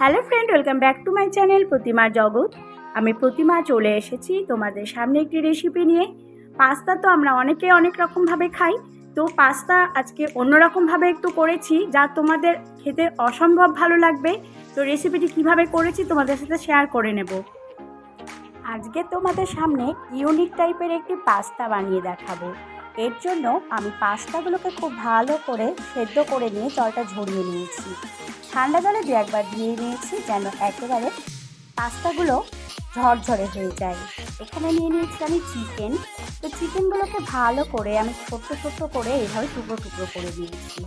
Hello friend welcome back to my channel Pratima Jagat আমি প্রতিমা চলে এসেছি তোমাদের সামনে একটি রেসিপি নিয়ে। পাস্তা তো আমরা অনেকে অনেক রকমভাবে খাই। তো পাস্তা আজকে অন্যরকমভাবে একটু করেছি, যা তোমাদের খেতে অসম্ভব ভালো লাগবে। তো রেসিপিটি কীভাবে করেছি তোমাদের সাথে শেয়ার করে নেব। আজকে তোমাদের সামনে ইউনিক টাইপের একটি পাস্তা বানিয়ে দেখাবো। এর জন্য আমি পাস্তাগুলোকে খুব ভালো করে সেদ্ধ করে নিয়ে জলটা ঝরিয়ে নিয়েছি। ঠান্ডা জলে দু একবার দিয়ে নিয়েছি যেন একেবারে পাস্তাগুলো ঝরঝরে হয়ে যায়। এখানে নিয়ে নিয়েছি আমি চিকেন। তো চিকেনগুলোকে ভালো করে আমি ছোট্ট ছোট্ট করে এইভাবে টুকরো টুকরো করে দিয়েছি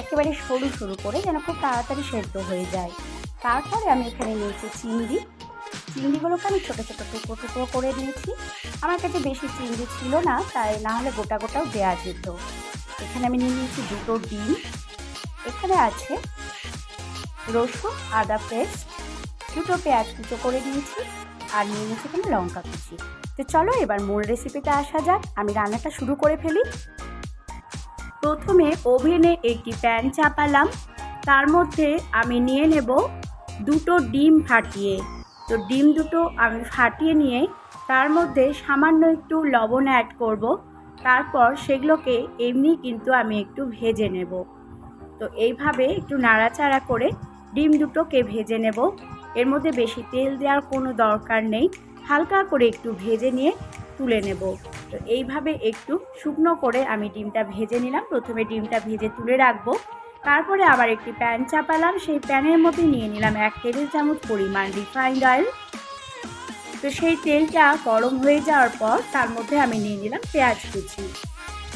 একেবারে সরু সরু করে যেন খুব তাড়াতাড়ি সেদ্ধ হয়ে যায়। তারপরে আমি এখানে নিয়েছি চিংড়ি। চিংড়িগুলোকে আমি ছোটো ছোটো টুকরো টুকরো করে দিয়েছি। আমার কাছে বেশি চিংড়ি ছিল না, তাই না হলে গোটা গোটাও দেওয়া যেত। এখানে আমি নিয়ে নিয়েছি দুটো ডিম। এখানে আছে রসুন, আদা পেস্ট, দুটো পেঁয়াজ কুচো করে দিয়েছি আর নিয়ে নিয়েছি এখানে লঙ্কা কুচি। তো চলো এবার মূল রেসিপিতে আসা যাক। আমি রান্নাটা শুরু করে ফেলি। প্রথমে ওভেনে একটি প্যান চাপালাম। তার মধ্যে আমি নিয়ে নেব দুটো ডিম ফাটিয়ে। তো ডিম দুটো আমি ফাটিয়ে নিয়ে তার মধ্যে সামান্য একটু লবণ অ্যাড করব। তারপর সেগুলোকে এমনি কিন্তু আমি একটু ভেজে নেব। তো এইভাবে একটু নাড়াচাড়া করে ডিম দুটোকে ভেজে নেব। এর মধ্যে বেশি তেল দেওয়ার কোনো দরকার নেই। হালকা করে একটু ভেজে নিয়ে তুলে নেব। তো এইভাবে একটু শুকনো করে আমি ডিমটা ভেজে নিলাম। প্রথমে ডিমটা ভেজে তুলে রাখব। তারপরে আবার একটি প্যান চাপালাম, সেই প্যানের মধ্যে নিয়ে নিলাম এক টেবিল চামচ পরিমাণ রিফাইন্ড অয়েল। তো সেই তেলটা গরম হয়ে যাওয়ার পর তার মধ্যে আমি নিয়ে নিলাম পেঁয়াজ কুচি।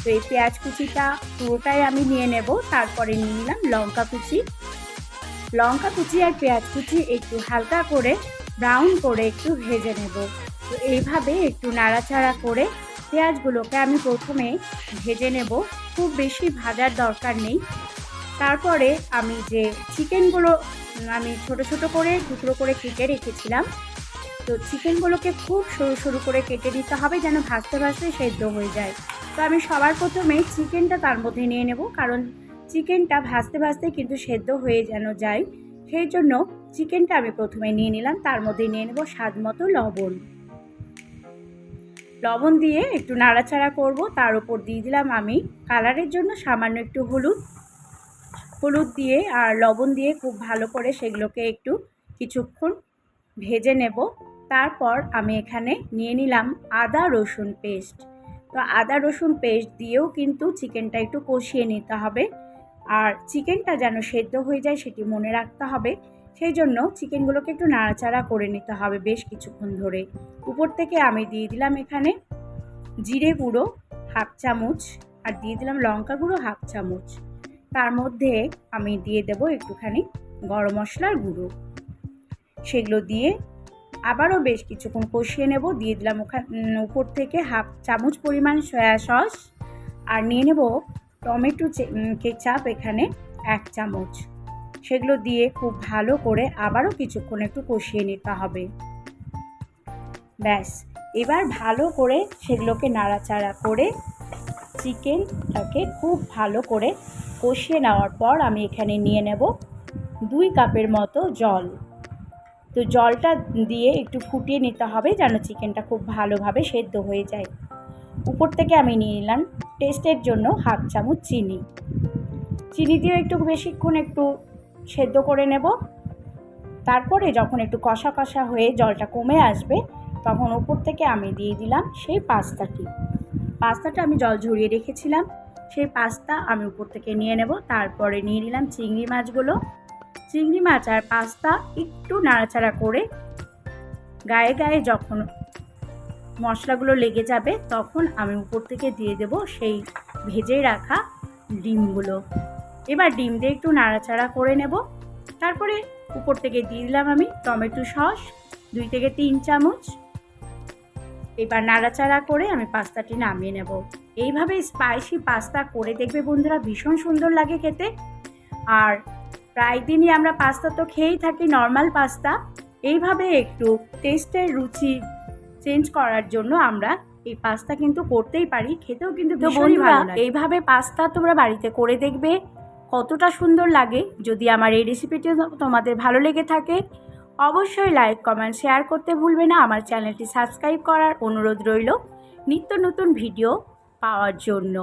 তো এই পেঁয়াজ কুচিটা পুরোটাই আমি নিয়ে নেব, তারপরে নিয়ে নিলাম লঙ্কা কুচি। লঙ্কা কুচি আর পেঁয়াজ কুচি একটু হালকা করে ব্রাউন করে একটু ভেজে নেব। তো এইভাবে একটু নাড়াচাড়া করে পেঁয়াজগুলোকে আমি প্রথমে ভেজে নেব। খুব বেশি ভাজার দরকার নেই। তারপরে আমি যে চিকেনগুলো, আমি ছোট ছোট করে টুকরো করে কেটে রেখেছিলাম। তো চিকেনগুলোকে খুব সরু সরু করে কেটে দিতে হবে যেন ভাজতে ভাজতে সেদ্ধ হয়ে যায়। তো আমি সবার প্রথমে চিকেনটা তার মধ্যে নিয়ে নেব, কারণ চিকেনটা ভাজতে ভাজতে কিন্তু সেদ্ধ হয়ে যেন যায়। সেই জন্য চিকেনটা আমি প্রথমে নিয়ে নিলাম, তার মধ্যে নিয়ে নেব স্বাদ মতো লবণ। লবণ দিয়ে একটু নাড়াচাড়া করব, তার উপর দিয়ে দিলাম আমি। কালারের জন্য সামান্য একটু হলুদ। হলুদ দিয়ে আর লবণ দিয়ে খুব ভালো করে সেগুলোকে একটু কিছুক্ষণ ভেজে নেব। তারপর আমি এখানে নিয়ে নিলাম আদা রসুন পেস্ট। তো আদা রসুন পেস্ট দিয়েও কিন্তু চিকেনটা একটু কষিয়ে নিতে হবে। আর চিকেনটা যেন সেদ্ধ হয়ে যায় সেটি মনে রাখতে হবে। সেই জন্য চিকেনগুলোকে একটু নাড়াচাড়া করে নিতে হবে বেশ কিছুক্ষণ ধরে। উপর থেকে আমি দিয়ে দিলাম এখানে জিরে গুঁড়ো হাফ চামচ আর দিয়ে দিলাম লঙ্কা গুঁড়ো হাফ চামচ। তার মধ্যে আমি দিয়ে দেব একটুখানি গরম মশলার গুঁড়ো। সেগুলো দিয়ে আবারও বেশ কিছুক্ষণ কষিয়ে নেব। দিয়ে দিলাম ওখানে উপর থেকে হাফ চামচ পরিমাণ সয়া সস আর নিয়ে নেব টমেটো কেচাপ এখানে এক চামচ। সেগুলো দিয়ে খুব ভালো করে আবারও কিছুক্ষণ একটু কষিয়ে নিতে হবে। ব্যাস, এবার ভালো করে সেগুলোকে নাড়াচাড়া করে চিকেনটাকে খুব ভালো করে কষিয়ে নেওয়ার পর আমি এখানে নিয়ে নেব দুই কাপের মতো জল। তো জলটা দিয়ে একটু ফুটিয়ে নিতে হবে যেন চিকেনটা খুব ভালোভাবে সেদ্ধ হয়ে যায়। উপর থেকে আমি নিয়ে নিলাম টেস্টের জন্য হাফ চামচ চিনি। চিনি দিয়ে একটু বেশিক্ষণ একটু সেদ্ধ করে নেব। তারপরে যখন একটু কষা কষা হয়ে জলটা কমে আসবে, তখন উপর থেকে আমি দিয়ে দিলাম সেই পাস্তাটি। পাস্তাটা আমি জল ঝরিয়ে রেখেছিলাম। সেই পাস্তা আমি উপর থেকে নিয়ে নেব। তারপরে নিয়ে নিলাম চিংড়ি মাছগুলো। চিংড়ি মাছ আর পাস্তা একটু নাড়াচাড়া করে গায়ে গায়ে যখন মশলাগুলো লেগে যাবে তখন আমি উপর থেকে দিয়ে দেব সেই ভেজে রাখা ডিমগুলো। এবার ডিম দিয়ে একটু নাড়াচাড়া করে নেব। তারপরে উপর থেকে দিয়ে দিলাম আমি টমেটো সস, দুই থেকে তিন চামচ। এবার নাড়াচাড়া করে আমি পাস্তাটি নামিয়ে নেব। এইভাবে স্পাইসি পাস্তা করে দেখবে বন্ধুরা ভীষণ সুন্দর লাগে খেতে। আর প্রায় দিনই আমরা পাস্তা তো খেয়েই থাকি নর্মাল পাস্তা এইভাবে একটু টেস্টের রুচি চেঞ্জ করার জন্য আমরা এই পাস্তা কিন্তু করতেই পারি খেতেও কিন্তু বন্ধুরা এইভাবে পাস্তা তোমরা বাড়িতে করে দেখবে কতটা সুন্দর লাগে। যদি আমার এই রেসিপিটি তোমাদের ভালো লেগে থাকে অবশ্যই লাইক কমেন্ট শেয়ার করতে ভুলবে না। আমার চ্যানেলটি সাবস্ক্রাইব করার অনুরোধ রইল। নিত্য নতুন ভিডিও পাওয়ার জন্য।